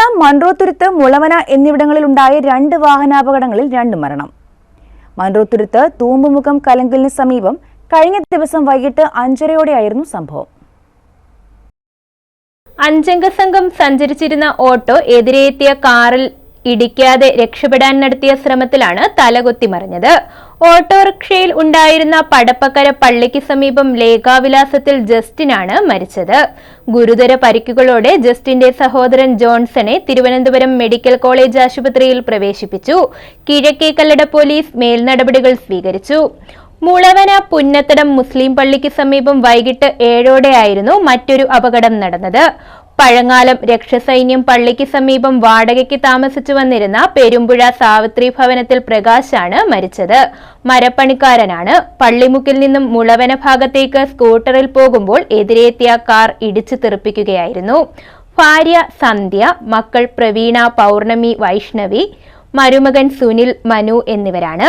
മുളവന മൺറോത്തുരുത്ത് മുളവന എന്നിവിടങ്ങളിലുണ്ടായ രണ്ട് വാഹനാപകടങ്ങളിൽ രണ്ട് മരണം. മൺറോത്തുരുത്ത് തൂമ്പുമുഖം കലങ്കലിന് സമീപം കഴിഞ്ഞ ദിവസം വൈകിട്ട് അഞ്ചരയോടെയായിരുന്നു സംഭവം. അഞ്ചംഗ സംഘം സഞ്ചരിച്ചിരുന്ന ഓട്ടോ എതിരെയെത്തിയ കാറിൽ ഇടിക്കാതെ രക്ഷപ്പെടാൻ നടത്തിയ ശ്രമത്തിലാണ് തലകുത്തി മറിഞ്ഞത് ഓട്ടോറിക്ഷയിൽ ഉണ്ടായിരുന്ന പടപ്പക്കര പള്ളിക്ക് സമീപം ലേഖാവിലാസത്തിൽ ജസ്റ്റിനാണ് മരിച്ചത്. ഗുരുതര പരിക്കുകളോടെ ജസ്റ്റിന്റെ സഹോദരൻ ജോൺസനെ തിരുവനന്തപുരം മെഡിക്കൽ കോളേജ് ആശുപത്രിയിൽ പ്രവേശിപ്പിച്ചു. കിഴക്കേക്കല്ലട പോലീസ് മേൽനടപടികൾ സ്വീകരിച്ചു. മുളവന പുന്നത്തടം മുസ്ലിം പള്ളിക്ക് സമീപം വൈകിട്ട് ഏഴോടെയായിരുന്നു മറ്റൊരു അപകടം നടന്നത്. പഴങ്ങാലം രക്ഷസൈന്യം പള്ളിക്ക് സമീപം വാടകയ്ക്ക് താമസിച്ചു വന്നിരുന്ന പെരുമ്പുഴ സാവിത്രി ഭവനത്തിൽ പ്രകാശാണ് മരിച്ചത്. മരപ്പണിക്കാരനാണ്. പള്ളിമുക്കിൽ നിന്നും മുളവന ഭാഗത്തേക്ക് സ്കൂട്ടറിൽ പോകുമ്പോൾ എതിരെത്തിയ കാർ ഇടിച്ചു തെറിപ്പിക്കുകയായിരുന്നു. ഭാര്യ സന്ധ്യ മക്കൾ പ്രവീണ പൗർണമി വൈഷ്ണവി മരുമകൻ സുനിൽ മനു എന്നിവരാണ്.